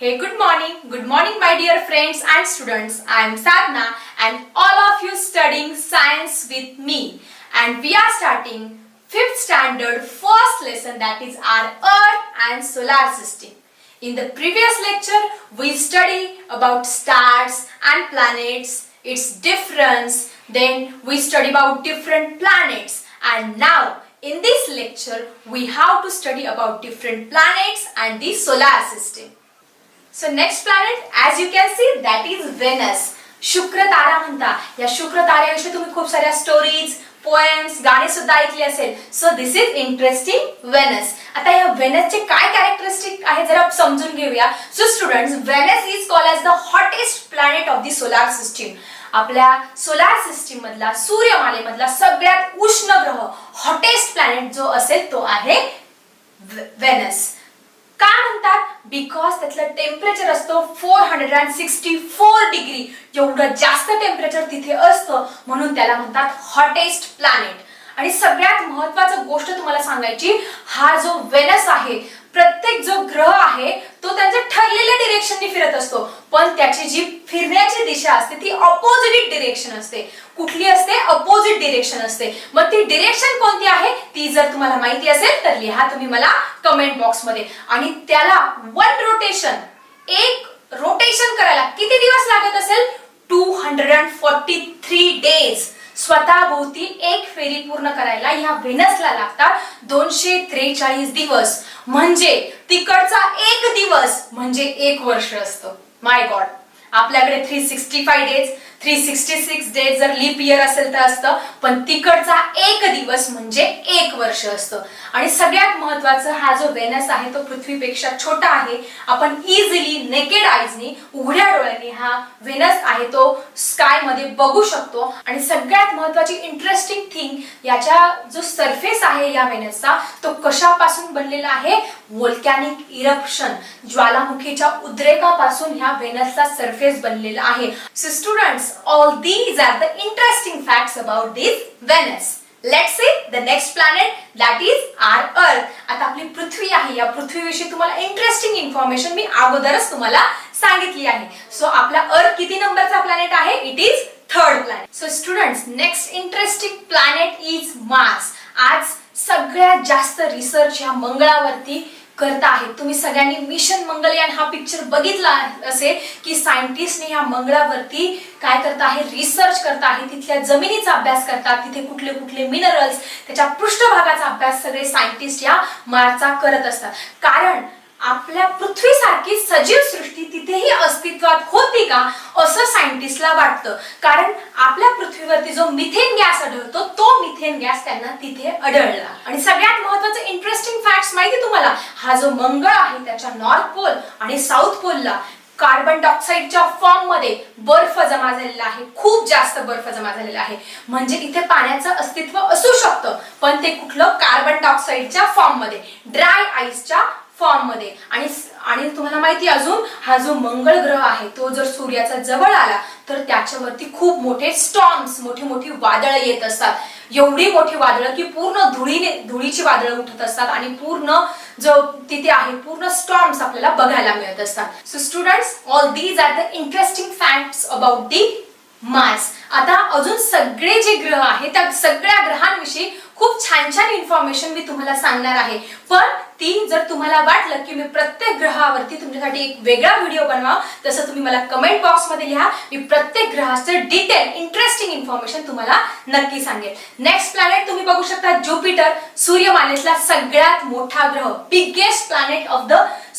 Hey, good morning. Good morning, my dear friends and students. I am Sadhna, and all of you studying science with me. And we are starting fifth standard first lesson that is our Earth and solar system. In the previous lecture, we study about stars and planets, its difference. Then we study about different planets. And now, in this lecture, we have to study about different planets and the solar system. So next planet as you can see that is Venus शुक्र तारा म्हणता. या शुक्र ताऱ्याविषयी तुम्ही खूप साऱ्या stories poems गाणी सुद्धा ऐकली असेल. So this is interesting Venus आता या वेनसचे काय कॅरेक्टरिस्टिक आहे जरा समजून घेऊया. So student Venus is call as the hottest planet of the solar system आपल्या सोलार सिस्टीम मधला सूर्यमालेमधला सगळ्यात उष्ण ग्रह हॉटेस्ट प्लॅनेट जो असेल तो आहे वेनस का म्हणतात बिकॉज त्यातलं टेम्परेचर असतं four hundred and sixty four degree एवढं जास्त टेम्परेचर तिथे असतं म्हणून त्याला म्हणतात हॉटेस्ट प्लॅनेट आणि सगळ्यात महत्वाचं गोष्ट तुम्हाला सांगायची हा जो वेनस आहे प्रत्येक जो ग्रह आहे तो त्यांच्या ठरलेल्या डिरेक्शनने फिरत असतो. पण त्याची जी फिरण्याची दिशा असते ती अपोजिट डिरेक्शन असते. कुठली असते? अपोजिट डिरेक्शन असते. मग ती डिरेक्शन कोणती आहे? ती जर तुम्हाला माहिती असेल तर लिहा तुम्ही मला कमेंट बॉक्समध्ये. आणि त्याला वन रोटेशन एक रोटेशन करायला किती दिवस लागत असेल? Two hundred and forty three days स्वतःभोवती एक फेरी पूर्ण करायला ह्या व्हेनसला लागतात दोनशे त्रेचाळीस दिवस. म्हणजे तिकडचा एक दिवस म्हणजे एक वर्ष असतं. My God. आपल्याकडे three sixty five days three sixty six days जर लीप इयर असेल तर असतं. पण तिकडचा एक दिवस म्हणजे एक वर्ष असतं. आणि सगळ्यात महत्वाचं हा जो वेनस आहे तो पृथ्वीपेक्षा छोटा आहे. आपण इझिली नेकेड आईजनी उघड्या डोळ्यांनी हा वेनस आहे तो स्कायमध्ये बघू शकतो. आणि सगळ्यात महत्वाची इंटरेस्टिंग थिंग याच्या जो सरफेस आहे या वेनसचा तो कशापासून बनलेला आहे? वोल्कॅनिक इरप्शन ज्वालामुखीच्या उद्रेकापासून ह्या वेनसचा सरफेस बनलेला आहे. So students all these are the interesting fact about this Venus. Let see the next planet that is our earth आता आपली पृथ्वी आहे. या पृथ्वीविषयी तुम्हाला इंटरेस्टिंग इन्फॉर्मेशन मी अगोदरच तुम्हाला सांगितली आहे. सो आपला अर्थ किती नंबरचा प्लॅनेट आहे? It is third planet so students next interesting planet is Mars आज सगळ्यात जास्त रिसर्च ह्या मंगळावरती करता आहेत तुम्ही सगळ्यांनी मिशन मंगलयान हा पिक्चर बघितला असेल की सायंटिस्टने या मंगळावरती काय करत आहे? रिसर्च करत आहे. तिथल्या जमिनीचा अभ्यास करतात. तिथे कुठले कुठले मिनरल्स त्याच्या पृष्ठभागाचा अभ्यास सगळे सायंटिस्ट या मार्चा करत असतात. कारण आपल्या पृथ्वीसारखी सजीव सृष्टी तिथेही अस्तित्वात होती का? असं सायंटिस्टला वाटतं. कारण आपल्या पृथ्वीवरती जो मिथेन गॅस आढळतो तो मिथेन गॅस त्यांना तिथे आढळला. आणि सगळ्यात महत्वाचं इंटरेस्टिंग फॅक्ट माहिती तुम्हाला? हा जो मंगळ आहे त्याच्या नॉर्थ पोल आणि साऊथ पोलला कार्बन डायऑक्साईडच्या फॉर्ममध्ये बर्फ जमा झालेला आहे. खूप जास्त बर्फ जमा झालेला आहे. म्हणजे इथे पाण्याचं अस्तित्व असू शकतं पण ते कुठलं? कार्बन डायऑक्साईडच्या फॉर्ममध्ये ड्राय आईसच्या फॉर्ममध्ये आणि आणि तुम्हाला माहिती अजून हा जो मंगळ ग्रह आहे तो जर सूर्याचा जवळ आला तर त्याच्यावरती खूप मोठे स्टॉम्स मोठी मोठी वादळ येत असतात. एवढी मोठी वादळं की पूर्ण धुळीने धुळीची वादळं उठत असतात आणि पूर्ण जो तिथे आहे पूर्ण स्टॉम्स आपल्याला बघायला मिळत असतात. So students all these are the interesting facts about the Mars आता अजून सगळे जे ग्रह आहेत त्या सगळ्या ग्रहांविषयी खूप छान छान इन्फॉर्मेशन मी तुम्हाला सांगणार आहे. पण ती जर तुम्हाला वाटलं की मी प्रत्येक ग्रहावरती तुमच्यासाठी एक वेगळा व्हिडिओ बनवा तसं तुम्ही मला कमेंट बॉक्समध्ये लिहा. मी प्रत्येक ग्रहाचं डिटेल इंटरेस्टिंग इन्फॉर्मेशन तुम्हाला नक्की सांगेल. नेक्स्ट प्लॅनेट तुम्ही बघू शकता ज्युपिटर सूर्यमालेतला सगळ्यात मोठा ग्रह biggest planet of the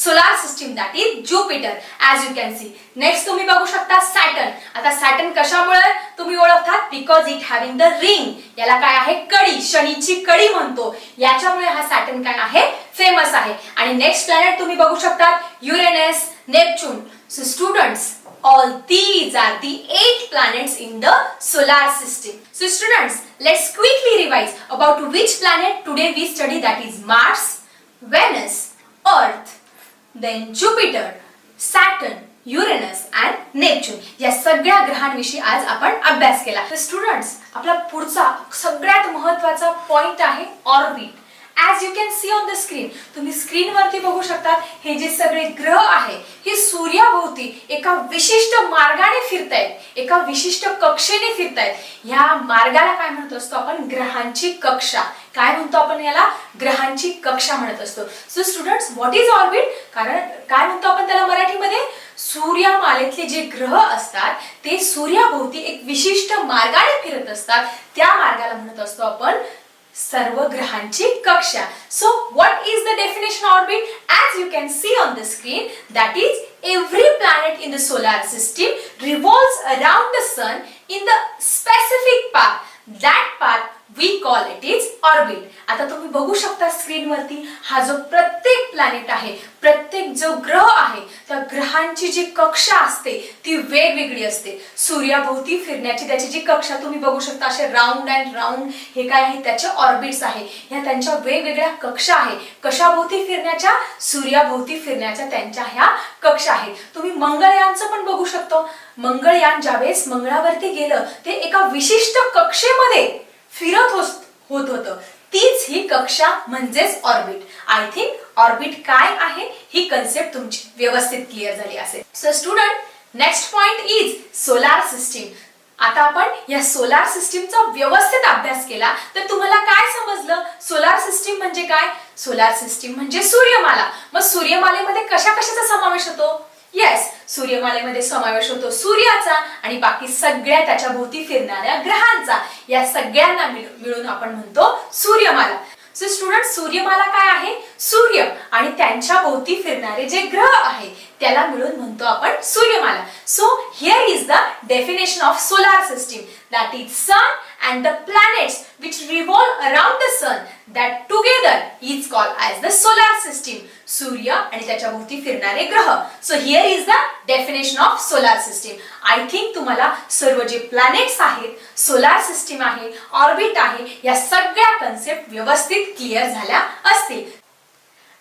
solar system that is Jupiter as you can see next तुम्ही बघू शकता सॅटन आता सॅटन कशामुळे तुम्ही ओळखतात? Because it having the ring याला काय आहे? कडी. शनीची कडी म्हणतो. याच्यामुळे हा सॅटन काय आहे? फेमस आहे. आणि नेक्स्ट प्लॅनेट तुम्ही बघू शकतात Uranus Neptune so students all these are the eight planets in the solar system. So students let's quickly revise about which planet today we study that is mars venus earth then Jupiter saturn Uranus and Neptune या सगळ्या ग्रहांविषयी आज आपण अभ्यास केला. तर students आपला पुढचा सगळ्यात महत्त्वाचा पॉइंट आहे orbit as you can see on the screen तुम्ही स्क्रीनवरती बघू शकतात हे जे सगळे ग्रह आहे हे सूर्याभोवती एका विशिष्ट मार्गाने फिरतायत एका विशिष्ट कक्षेने फिरतायत. ह्या मार्गाला काय म्हणत असतो आपण? ग्रहांची कक्षा. काय म्हणतो आपण याला? ग्रहांची कक्षा म्हणत असतो. So students what is orbit कारण काय म्हणतो आपण त्याला मराठीमध्ये? सूर्यमालेतले जे ग्रह असतात ते सूर्याभोवती एक विशिष्ट मार्गाने फिरत असतात. त्या मार्गाला म्हणत असतो आपण सर्व ग्रहांची कक्षा so what is the definition orbit as you can see on the screen that is every planet in the solar system revolves around the sun in the specific path that path we call it is orbit आता तुम्ही बघू शकता स्क्रीनवरती हा जो प्रत्येक planet आहे प्रत्येक जो ग्रह आहे त्या ग्रहांची जी कक्षा असते ती वेगवेगळी असते. सूर्याभोवती फिरण्याची त्याची जी कक्षा तुम्ही बघू शकता असे राऊंड अँड राऊंड हे काय आहे? त्याचे ऑर्बिट्स आहे. ह्या त्यांच्या वेगवेगळ्या कक्षा आहे. कशाभोवती फिरण्याच्या? सूर्याभोवती फिरण्याच्या त्यांच्या ह्या कक्षा आहेत. तुम्ही मंगळयानचं पण बघू शकतो. मंगळयान ज्यावेळेस मंगळावरती गेलं ते एका विशिष्ट कक्षेमध्ये फिरत होस- होत होतं. तीच ही कक्षा म्हणजेच ऑर्बिट. आय थिंक ऑर्बिट काय आहे? ही कन्सेप्ट तुमची व्यवस्थित क्लिअर झाली असेल. So student next point is solar system आता आपण या सोलार सिस्टीमचा व्यवस्थित अभ्यास केला तर तुम्हाला काय समजलं? सोलार सिस्टीम म्हणजे काय? सोलार सिस्टीम म्हणजे सूर्यमाला. मग सूर्यमालेमध्ये कशा कशाचा समावेश होतो? येस सूर्यमालेमध्ये समावेश होतो सूर्याचा आणि बाकी सगळ्या त्याच्या भोवती फिरणाऱ्या ग्रहांचा. या सगळ्यांना मिळून मिळून आपण म्हणतो सूर्यमाला. सो स्टुडंट सूर्यमाला काय आहे? सूर्य आणि त्यांच्या भोवती फिरणारे जे ग्रह आहे त्याला मिळून म्हणतो आपण सूर्यमाला. So here is the definition of solar system that is sun and the planets which revolve around the sun that together is call as the solar system सूर्य आणि त्याच्या भोवती फिरणारे ग्रह. So here is the definition of solar system I think तुम्हाला सर्व जे planets आहेत सोलार सिस्टीम आहे ऑर्बिट आहे या सगळ्या कन्सेप्ट व्यवस्थित क्लिअर झाल्या असतील.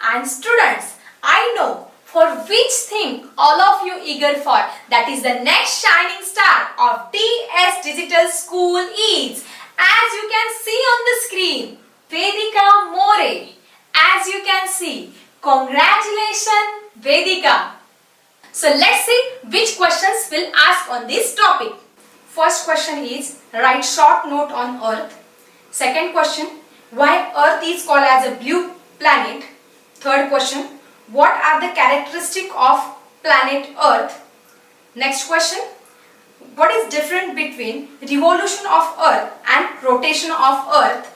And students I know for which thing all of you eager for that is the next shining star of T S digital school is as you can see on the screen Vedika More as you can see congratulations Vedika so let's see which questions will ask on this topic first question is write short note on earth second question why earth is called as a blue planet Third question What are the characteristic of planet Earth? Next question What is different between revolution of Earth and rotation of Earth?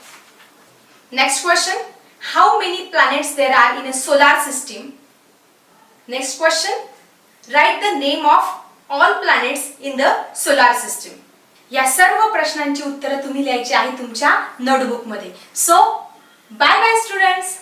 Next question How many planets there are in a solar system? Next question Write the name of all planets in the solar system. या सर्व प्रश्नांची उत्तरं तुम्ही लिहायची आहे तुमच्या नोटबुकमध्ये so bye bye students